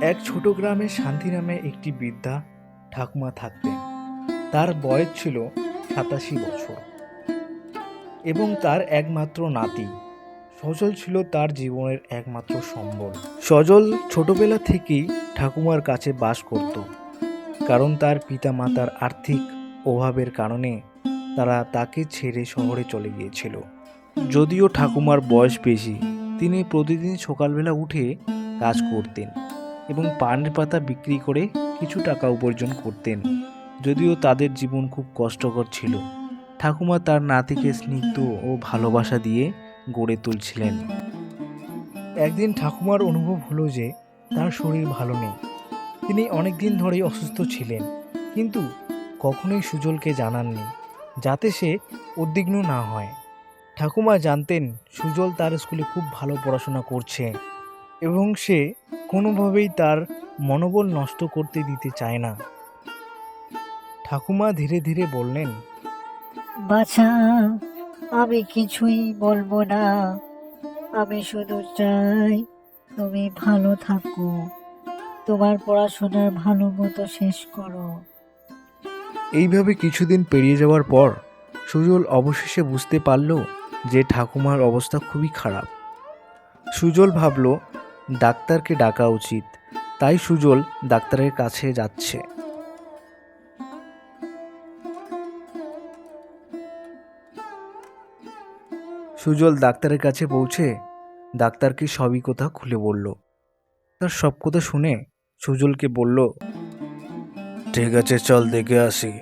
এক ছোট গ্রামে শান্তি নামে একটি বৃদ্ধা ঠাকুমা থাকতেন। তার বয়স ছিল সাতাশি বছর। এবং তার একমাত্র নাতি। সজল ছিল তার জীবনের একমাত্র সম্বল। সজল ছোটবেলা থেকেই ঠাকুমার কাছে বাস করত। কারণ তার পিতা মাতার আর্থিক অভাবের কারণে তারা তাকে ছেড়ে শহরে চলে গিয়েছিল। যদিও ঠাকুমার বয়স বেশি, তিনি প্রতিদিন সকালবেলা উঠে কাজ করতেন। এবং পানের পাতা বিক্রি করে কিছু টাকা উপার্জন করতেন। যদিও তাদের জীবন খুব কষ্টকর ছিল। ঠাকুমা তার নাতিকে স্নিগ্ধ ও ভালোবাসা দিয়ে গড়ে তুলছিলেন। একদিন ঠাকুমার অনুভব হলো যে তার শরীর ভালো নেই। তিনি অনেক দিন ধরেই অসুস্থ ছিলেন, কিন্তু কখনোই সুজলকে জানাননি যাতে সে উদ্বিগ্ন না হয়। ঠাকুমা জানতেন সুজল তার স্কুলে খুব ভালো পড়াশোনা করছে এবং সে কোনোভাবেই তার মনোবল নষ্ট করতে দিতে চায় না। ঠাকুমা ধীরে ধীরে বললেন বাছা আমি কিছুই বলব না। আমি শুধু চাই তুমি ভালো থাকো। তোমার পড়াশোনার ভালো মতো শেষ করো। এইভাবে কিছুদিন পেরিয়ে যাওয়ার পর সুজল অবশেষে বুঝতে পারল যে ঠাকুমার অবস্থা খুবই খারাপ। সুজল ভাবল ডাক্তারকে ডাকা উচিত। তাই সুজল ডাক্তারের কাছে যাচ্ছে। সুজল ডাক্তারের কাছে পৌঁছে ডাক্তারকে সবই কথা খুলে বলল। তার সব কথা শুনে সুজলকে বলল ঠিক আছে চল দেখে আসি।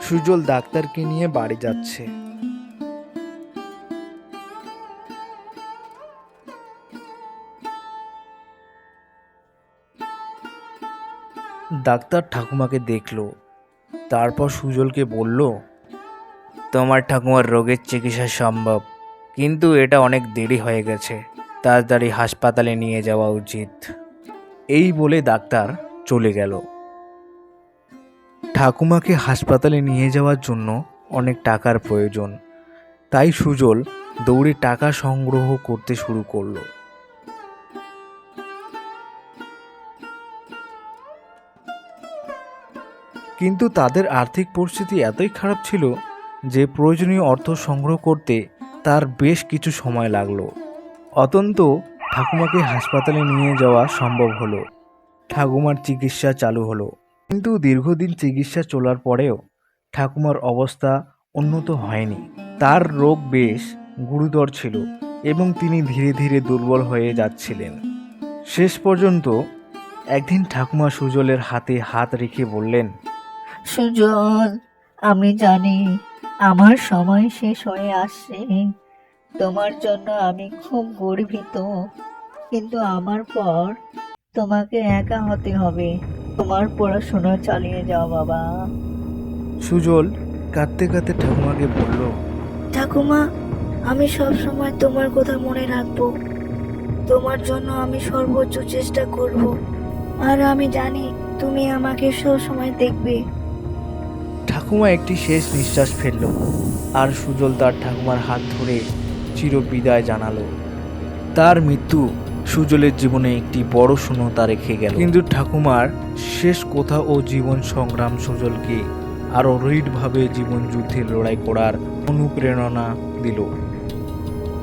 সুজল ডাক্তারকে নিয়ে বাড়ি যাচ্ছে। ডাক্তার ঠাকুমাকে দেখল। তারপর সুজলকে বলল, তোমার ঠাকুমার রোগের চিকিৎসা সম্ভব, কিন্তু এটা অনেক দেরি হয়ে গেছে। তাড়াতাড়ি হাসপাতালে নিয়ে যাওয়া উচিত। এই বলে ডাক্তার চলে গেল। ঠাকুমাকে হাসপাতালে নিয়ে যাওয়ার জন্য অনেক টাকার প্রয়োজন। তাই সুজল দৌড়ে টাকা সংগ্রহ করতে শুরু করল। কিন্তু তাদের আর্থিক পরিস্থিতি এতই খারাপ ছিল যে প্রয়োজনীয় অর্থ সংগ্রহ করতে তার বেশ কিছু সময় লাগল। অতন্ত ঠাকুমাকে হাসপাতালে নিয়ে যাওয়া সম্ভব হলো। ঠাকুমার চিকিৎসা চালু হলো। কিন্তু দীর্ঘদিন চিকিৎসা চলার পরেও ঠাকুমার অবস্থা উন্নত হয়নি। তার রোগ বেশ গুরুতর ছিল এবং তিনি ধীরে ধীরে দুর্বল হয়ে যাচ্ছিলেন। শেষ পর্যন্ত একদিন ঠাকুমা সুজলের হাতে হাত রেখে বললেন সুজন আমি জানি আমার সময় শেষ হয়ে আসছে। তোমার জন্য আমি খুব গর্বিত। কিন্তু আমার পর তোমাকে একা হতে হবে। তোমার পড়াশোনা চালিয়ে যাও বাবা। সুজল কাঁদতে কাঁদতে ঠাকুমাকে বলল ঠাকুমা আমি সব সময় তোমার কথা মনে রাখব। তোমার জন্য আমি সর্বোচ্চ চেষ্টা করব। আর আমি জানি তুমি আমাকে সব সময় দেখবে। ঠাকুমা একটি শেষ নিঃশ্বাস ফেলল, আর সুজল তার ঠাকুমার হাত ধরে চির বিদায় জানালো, তার মৃত্যু সুজলের জীবনে একটি বড় শূন্যতা রেখে গেল। কিন্তু ঠাকুমার শেষ কথা ও জীবন সংগ্রাম সুজলকে আরও দৃঢ়ভাবে জীবন যুদ্ধে লড়াই করার অনুপ্রেরণা দিল।